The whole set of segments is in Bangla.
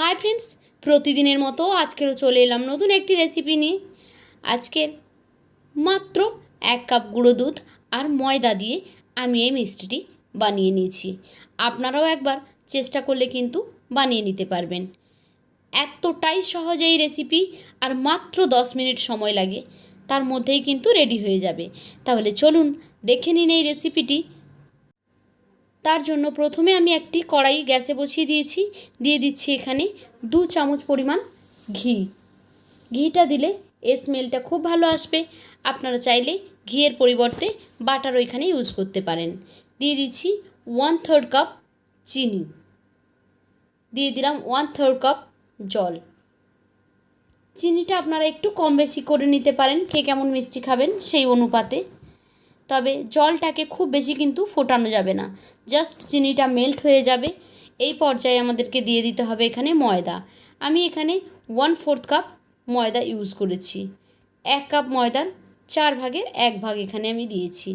হাই ফ্রেন্ডস প্রতিদিনের মতো আজকেরও চলে এলাম নতুন একটি রেসিপি নিয়ে। আজকের মাত্র এক কাপ গুঁড়ো দুধ আর ময়দা দিয়ে আমি এই মিষ্টিটি বানিয়ে নিয়েছি। আপনারাও একবার চেষ্টা করলে কিন্তু বানিয়ে নিতে পারবেন। এতটাই সহজ এই রেসিপি আর মাত্র দশ মিনিট সময় লাগে, তার মধ্যেই কিন্তু রেডি হয়ে যাবে। তাহলে চলুন দেখে নিন এই রেসিপিটি তার জন্য প্রথমে আমি একটি কড়াই গ্যাসে বসিয়ে দিয়েছি, দিয়ে দিচ্ছি এখানে দু চামচ পরিমাণ ঘি। ঘিটা দিলে এর স্মেলটা খুব ভালো আসবে। আপনারা চাইলে ঘিয়ের পরিবর্তে বাটার ওইখানে ইউজ করতে পারেন। দিয়ে দিচ্ছি ওয়ান থার্ড কাপ চিনি। দিয়ে দিলাম ওয়ান থার্ড কাপ জল। চিনিটা আপনারা একটু কম বেশি করে নিতে পারেন, কে কেমন মিষ্টি খাবেন সেই অনুপাতে। তবে জলটাকে খুব বেশি কিন্তু ফোটানো যাবে না। জাস্ট চিনিটা মেল্ট হয়ে যাবে। এই পর্যায়ে আমাদেরকে দিয়ে দিতে হবে এখানে ময়দা। আমি এখানে ওয়ান ফোর্থ কাপ ময়দা ইউজ করেছি। এক কাপ ময়দার চার ভাগের এক ভাগ এখানে আমি দিয়েছি।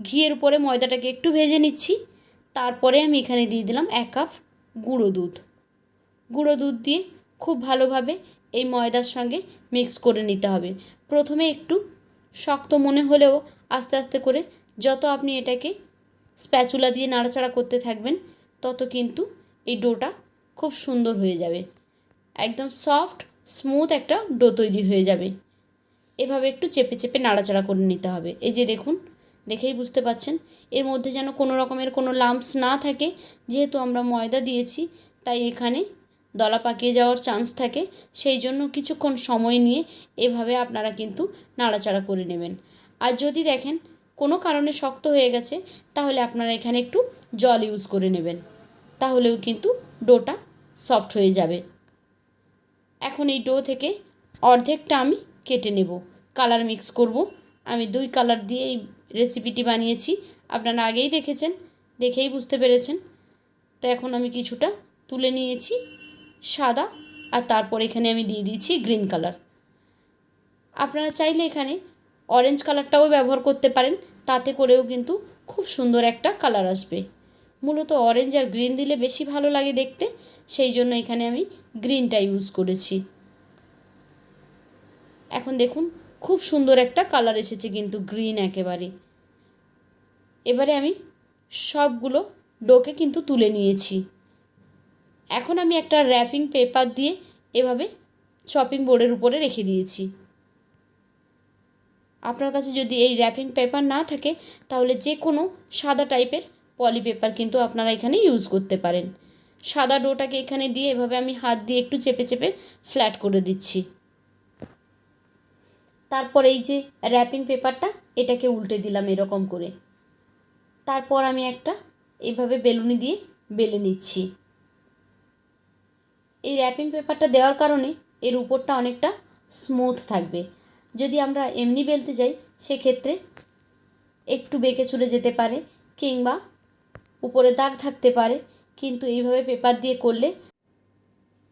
ঘিয়ের উপরে ময়দাটাকে একটু ভেজে নিচ্ছি। তারপরে আমি এখানে দিয়ে দিলাম এক কাপ গুঁড়ো দুধ। গুঁড়ো দুধ দিয়ে খুব ভালোভাবে এই ময়দার সঙ্গে মিক্স করে নিতে হবে। প্রথমে একটু শক্ত মনে হলেও আস্তে আস্তে করে যত আপনি এটাকে স্প্যাচুলা দিয়ে নাড়াচাড়া করতে থাকবেন, তত কিন্তু এই ডোটা খুব সুন্দর হয়ে যাবে। একদম সফট, স্মুথ একটা ডো তৈরি হয়ে যাবে। এভাবে একটু চেপে চেপে নাড়াচাড়া করে নিতে হবে। এই যে দেখুন, দেখেই বুঝতে পাচ্ছেন, এর মধ্যে যেন কোনো রকমের কোনো লাম্পস না থাকে। যেহেতু আমরা ময়দা দিয়েছি, তাই এখানে দলা পাকিয়ে যাওয়ার চান্স থাকে, সেই জন্য কিছুক্ষণ সময় নিয়ে এভাবে আপনারা কিন্তু নাড়াচাড়া করে নেবেন। আর যদি দেখেন কোনো কারণে শক্ত হয়ে গেছে, তাহলে আপনারা এখানে একটু জল ইউজ করে নেবেন। তাহলেও কিন্তু ডোটা সফট হয়ে যাবে। এখন এই ডো থেকে অর্ধেকটা আমি কেটে নেব। কালার মিক্স করব। আমি দুই কালার দিয়ে এই রেসিপিটি বানিয়েছি। আপনারা আগেই দেখেছেন, দেখেই বুঝতে পেরেছেন। তো এখন আমি কিছুটা তুলে নিয়েছি। সাদা, আর তারপর এখানে আমি দিয়ে দিয়েছি গ্রিন কালার আপনারা চাইলে এখানে অরেঞ্জ কালারটাও ব্যবহার করতে পারেন, তাতে করেও কিন্তু খুব সুন্দর একটা কালার আসবে। মূলত অরেঞ্জ আর গ্রিন দিলে বেশি ভালো লাগে দেখতে, সেই জন্য এখানে আমি গ্রিনটা ইউজ করেছি। এখন দেখুন, খুব সুন্দর একটা কালার এসেছে কিন্তু গ্রিন একেবারে। এবারে আমি সবগুলো ডোকে কিন্তু তুলে নিয়েছি। এখন আমি একটা র্যাপিং পেপার দিয়ে এভাবে চপিং বোর্ডের উপরে রেখে দিয়েছি। আপনার কাছে যদি এই র্যাপিং পেপার না থাকে, তাহলে যে কোনো সাদা টাইপের পলি পেপার কিন্তু আপনারা এখানে ইউজ করতে পারেন। সাদা ডোটাকে এখানে দিয়ে এভাবে আমি হাত দিয়ে একটু চেপে চেপে ফ্ল্যাট করে দিচ্ছি। তারপর এই যে র্যাপিং পেপারটা এটাকে উল্টে দিলাম এরকম করে। তারপর আমি একটা এভাবে বেলুনি দিয়ে বেলে নিচ্ছি। এই র্যাপিং পেপারটা দেওয়ার কারণে এর উপরটা অনেকটা স্মুথ থাকবে। যদি আমরা এমনি বেলতে যাই, সেক্ষেত্রে একটু বেঁকে চুলে যেতে পারে কিংবা উপরে দাগ থাকতে পারে, কিন্তু এইভাবে পেপার দিয়ে করলে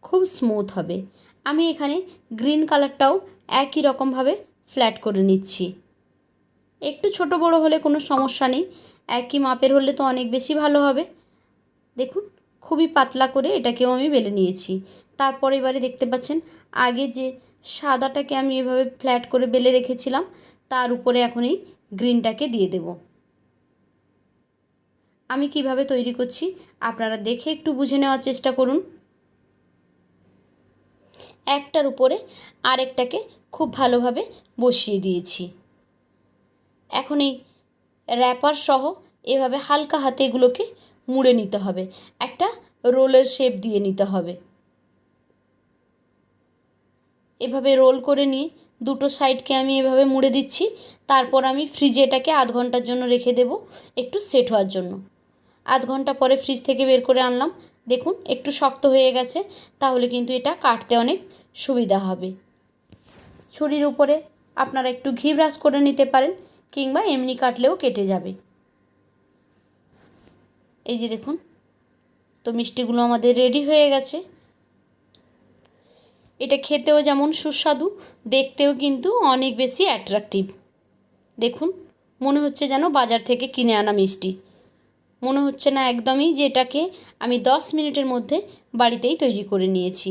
খুব স্মুথ হবে। আমি এখানে গ্রিন কালারটাও একই রকমভাবে ফ্ল্যাট করে নিচ্ছি। একটু ছোট বড় হলে কোনো সমস্যা নেই, একই মাপের হলে তো অনেক বেশি ভালো হবে। দেখুন খুবই পাতলা করে এটাকেও আমি বেলে নিয়েছি। তারপর এবারে দেখতে পাচ্ছেন, আগে যে সাদাটাকে আমি এভাবে ফ্ল্যাট করে বেলে রেখেছিলাম, তার উপরে এখন এই গ্রিনটাকে দিয়ে দেব। আমি কীভাবে তৈরি করছি, আপনারা দেখে একটু বুঝে নেওয়ার চেষ্টা করুন। একটার উপরে আরেকটাকে খুব ভালোভাবে বসিয়ে দিয়েছি। এখন এই র্যাপার সহ এভাবে হালকা হাতে এগুলোকে মুড়ে নিতে হবে। একটা রোলের শেপ দিয়ে নিতে হবে। এভাবে রোল করে নিয়ে দুটো সাইডকে আমি এভাবে মুড়ে দিচ্ছি। তারপর আমি ফ্রিজে এটাকে আধ ঘণ্টার জন্য রেখে দেব একটু সেট হওয়ার জন্য। আধ ঘণ্টা পরে ফ্রিজ থেকে বের করে আনলাম। দেখুন, একটু শক্ত হয়ে গেছে। তাহলে কিন্তু এটা কাটতে অনেক সুবিধা হবে। ছুরির উপরে আপনারা একটু ঘি ব্রাশ করে নিতে পারেন কিংবা এমনি কাটলেও কেটে যাবে। এই যে দেখুন, তো মিষ্টিগুলো আমাদের রেডি হয়ে গেছে। এটা খেতেও যেমন সুস্বাদু, দেখতেও কিন্তু অনেক বেশি অ্যাট্রাকটিভ দেখুন, মনে হচ্ছে যেন বাজার থেকে কিনে আনা মিষ্টি। মনে হচ্ছে না একদমই যে এটাকে আমি দশ মিনিটের মধ্যে বাড়িতেই তৈরি করে নিয়েছি।